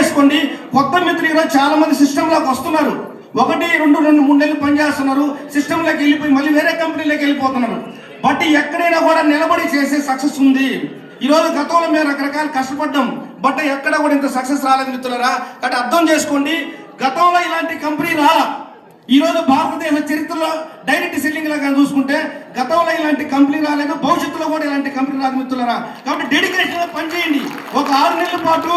చేసుకోండి కొత్త మిత్రులు ఈరోజు చాలా మంది సిస్టంలోకి వస్తున్నారు. ఒకటి రెండు రెండు మూడు నెలలు పనిచేస్తున్నారు సిస్టంలోకి వెళ్ళిపోయి మళ్ళీ వేరే కంపెనీలోకి వెళ్ళిపోతున్నారు. బట్ ఎక్కడైనా కూడా నిలబడి చేసే సక్సెస్ ఉంది. ఈరోజు గతంలో మేము రకరకాల కష్టపడ్డాం. బట్ ఎక్కడ కూడా ఇంత సక్సెస్ రాలేదు మిత్రులరా. కాబట్టి అర్థం చేసుకోండి. గతంలో ఇలాంటి కంపెనీ రాలా ఈరోజు భారతదేశ చరిత్రలో డైరెక్ట్ సెల్లింగ్ లాగా చూసుకుంటే గతంలో ఇలాంటి కంపెనీ రాలేదు. భవిష్యత్తులో కూడా ఇలాంటి కంపెనీ రాదు మిత్రులరా. కాబట్టి డెడికేషన్గా పనిచేయండి. ఒక ఆరు నెలల పాటు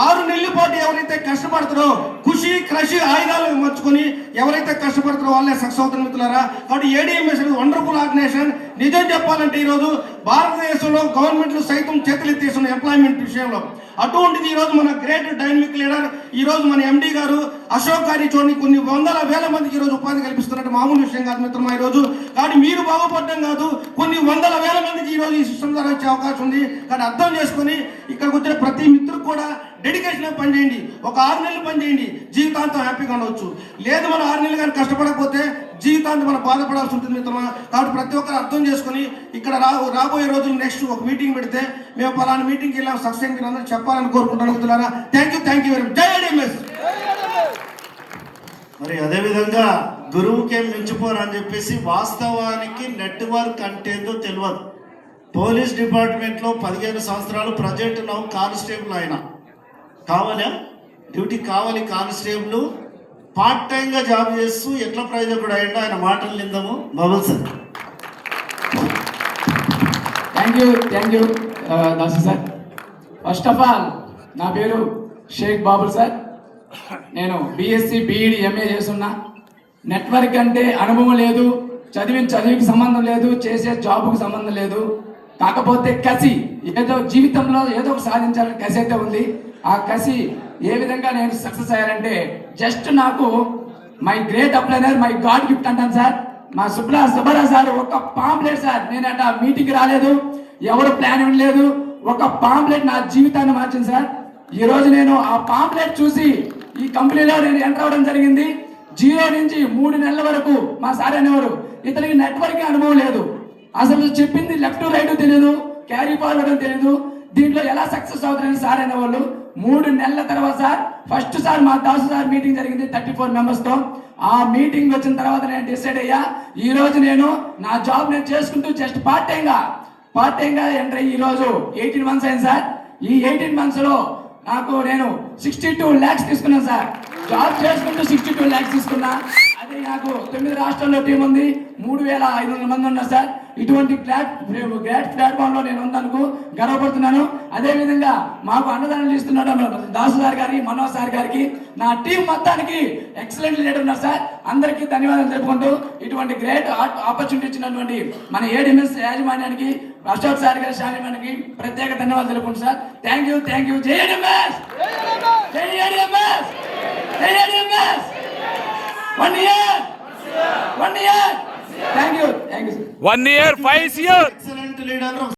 ఆరు నెలల పాటు ఎవరైతే కష్టపడతారో ఖుషి క్రషి ఆయుధాలు మర్చుకొని ఎవరైతే కష్టపడతారో వాళ్ళే సక్సెస్ అవుతారు మిత్రులారా కాబట్టి ఏడిఎంఎస్ వండర్ఫుల్ ఆర్గనైజేషన్ నిజం చెప్పాలంటే ఈరోజు భారతదేశంలో గవర్నమెంట్లు సైతం చేతులెత్తేస్తున్న ఎంప్లాయ్మెంట్ విషయంలో. అటువంటిది ఈరోజు మన గ్రేట్ డైనమిక్ లీడర్ ఈరోజు మన ఎండి గారు అశోక్ గారి చూడండి కొన్ని వందల వేల మందికి ఈరోజు ఉపాధి కల్పిస్తున్నట్టు మామూలు విషయం కాదు మిత్రమా ఈరోజు. కాబట్టి మీరు బాగుపడడం కాదు కొన్ని వందల వేల మందికి ఈరోజు ఈ సిస్టమ్ ద్వారా వచ్చే అవకాశం ఉంది. కానీ అర్థం చేసుకొని ఇక్కడికి వచ్చిన ప్రతి మిత్రుడు కూడా డెడికేషన్ పనిచేయండి. ఒక ఆరు నెలలు పనిచేయండి. జీవితాంతం హ్యాపీగా ఉండవచ్చు. లేదు మన ఆరు నెలలు కానీ కష్టపడకపోతే జీవితాన్ని మనం బాధపడాల్సి ఉంటుంది మిత్రమా. కాబట్టి ప్రతి ఒక్కరు అర్థం చేసుకొని ఇక్కడ రా రాబోయే రోజులు నెక్స్ట్ ఒక మీటింగ్ పెడితే మేము పలానా మీటింగ్కి వెళ్ళాం సక్సెస్ అందరూ చెప్పాలని కోరుకుంటాను మిత్రులారా. Thank you thank you very much జై డిఎంఎస్ మరి అదేవిధంగా గురువుకేం మించిపోరని చెప్పేసి వాస్తవానికి నెట్వర్క్ అంటే తెలియదు పోలీస్ డిపార్ట్మెంట్లో పదిహేను సంవత్సరాలు ప్రజెంట్ నవ్వు కానిస్టేబుల్ ఆయన కావాలా? డ్యూటీ కావాలి కానిస్టేబుల్. పార్ట్ టైంగా జాబ్ చేస్తూ ఎట్లా ప్రయోజకుడు అయ్యండి ఆయన మాటలు నిందాము Babul sir. Thank you thank you Dasu sir. First of all నా పేరు షేక్ బాబుల్ సార్. నేను బీఎస్సీ బీఈడి ఎంఏ చేస్తున్నా. నెట్వర్క్ అంటే అనుభవం లేదు చదివిన చదువుకి సంబంధం లేదు చేసే జాబ్కు సంబంధం లేదు. కాకపోతే కసి ఏదో జీవితంలో ఏదో ఒక సాధించాలని కసి అయితే ఉంది. ఆ కసి ఏ విధంగా నేను సక్సెస్ అయ్యానంటే జస్ట్ నాకు my great upliner my god gift అంటాను సార్. మా సుబ్రా సుబ్రా సార్ ఒక పాంప్లెట్ సార్. నేను అట్లా మీటింగ్ రాలేదు ఎవరు ప్లాన్ లేదు ఒక పాంప్లెట్ నా జీవితాన్ని మార్చింది సార్. ఈ రోజు నేను ఆ పాంప్లెట్ చూసి ఈ కంపెనీలో నేను ఎంటర్ అవ్వడం జరిగింది. జీరో నుంచి మూడు నెలల వరకు మా సార్ అనేవారు ఇతనికి నెట్వర్క్ అనుభవం లేదు. అసలు చెప్పింది లెఫ్ట్ రైట్ తెలియదు క్యారీ ఫార్వర్డ్ తెలియదు దీంట్లో ఎలా సక్సెస్ అవుతుందని సార్ అనేవాళ్ళు మూడు నెలల తర్వాత సార్ ఫస్ట్ సార్ మా దాసు సార్ మీటింగ్ జరిగింది థర్టీ ఫోర్ మెంబర్స్తో ఆ మీటింగ్ వచ్చిన తర్వాత నేను డిసైడ్ అయ్యా ఈ రోజు నేను నా జాబ్ నేను చేసుకుంటూ జస్ట్ పార్ట్ టైం గా పార్ట్ టైం గా ఎంటర్ అయ్యి ఈ రోజు ఎయిటీన్ మంత్స్ అయింది సార్. ఈ ఎయిటీన్ మంత్స్లో నాకు నేను సిక్స్టీ టూ ల్యాక్స్ తీసుకున్నాను సార్. జాబ్ చేసుకుంటూ సిక్స్టీ టూ ల్యాక్స్ తీసుకున్నా. అదే నాకు తొమ్మిది రాష్ట్రాల్లో టీం ఉంది మూడు వేల ఐదు వందల మంది ఉన్నారు సార్. ఇటువంటి ప్లాట్ గ్రేట్ ప్లాట్ఫామ్లో నేను ఉందనుకో గర్వపడుతున్నాను. అదేవిధంగా మాకు అన్నదానం ఇస్తున్నాడు దాసు సార్ గారికి మనోజ్ సార్ గారికి. నా టీం మొత్తానికి ఎక్సలెంట్ లీడర్ ఉన్నారు సార్. అందరికీ ధన్యవాదాలు తెలుపుకుంటూ ఇటువంటి గ్రేట్ ఆపర్చునిటీ ఇచ్చినటువంటి మన ఏడిఎంఎస్ యాజమాన్యానికి అశోక్ సార్ గారి యాజమాన్యానికి ప్రత్యేక ధన్యవాదాలు తెలుపుకుంటూ sir. Thank you thank you జై ఏడిఎంఎస్ జై ఏడిఎంఎస్ జై ADMS one year one year thank you thank you sir One year, five years. Excellent leader